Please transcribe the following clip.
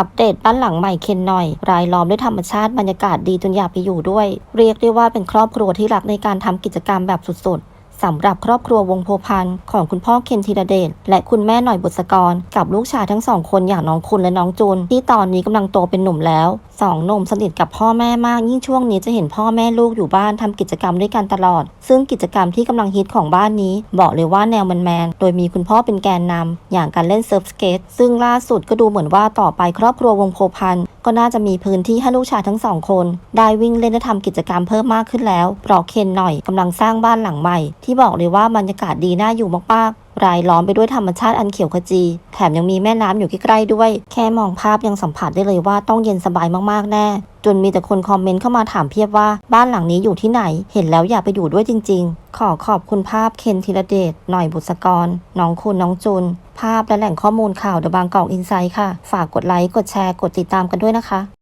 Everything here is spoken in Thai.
อัปเดตบ้านหลังใหม่เคนหน่อย รายล้อมด้วยธรรมชาติบรรยากาศดีจนอยากไปอยู่ด้วย เรียกได้ว่าเป็นครอบครัวที่รักในการทำกิจกรรมแบบสุดๆ สำหรับครอบครัววงโพพันธ์ของคุณพ่อเคนธีรเดชและคุณแม่หน่อยบุษกร กับลูกชายทั้งสองคนอย่างน้องคุณและน้องจูนที่ตอนนี้กำลังโตเป็นหนุ่มแล้วสองหนุ่มสนิทกับพ่อแม่มากยิ่งช่วงนี้จะเห็นพ่อแม่ลูกอยู่บ้านทำกิจกรรมด้วยกันตลอด ซึ่งกิจกรรมที่กำลังฮิตของบ้านนี้ บอกเลยว่าแนวแมนๆโดยมีคุณพ่อเป็นแกนนำอย่างการเล่นเซิร์ฟสเกตซึ่งล่าสุดก็ดูเหมือนว่าต่อไปครอบครัววงโพพันธ์ ก็น่าจะมีพื้นที่ให้ลูกชายทั้งสองคน ได้วิ่งเล่นและทำกิจกรรมเพิ่มมากขึ้นแล้วเพราะเคนหน่อยกำลังสร้างบ้านหลังใหม่ ที่บอกเลยว่าบรรยากาศดีน่าอยู่มากๆรายล้อมไปด้วยธรรมชาติอันเขียวขจี แถมยังมีแม่น้ำอยู่ใกล้ๆด้วย แค่มองภาพยังสัมผัสได้เลยว่าต้องเย็นสบายมากๆแน่ จนมีแต่คนคอมเมนต์เข้ามาถามเพียบว่าบ้านหลังนี้อยู่ที่ไหน เห็นแล้วอยากไปอยู่ด้วยจริง ๆ ขอขอบคุณภาพเคนธีรเดชหน่อยบุษกร น้องคุณน้องจุน ภาพและแหล่งข้อมูลข่าวเดอะบางกอกอินไซด์ค่ะ ฝากกดไลค์กดแชร์กดติดตามกันด้วยนะคะ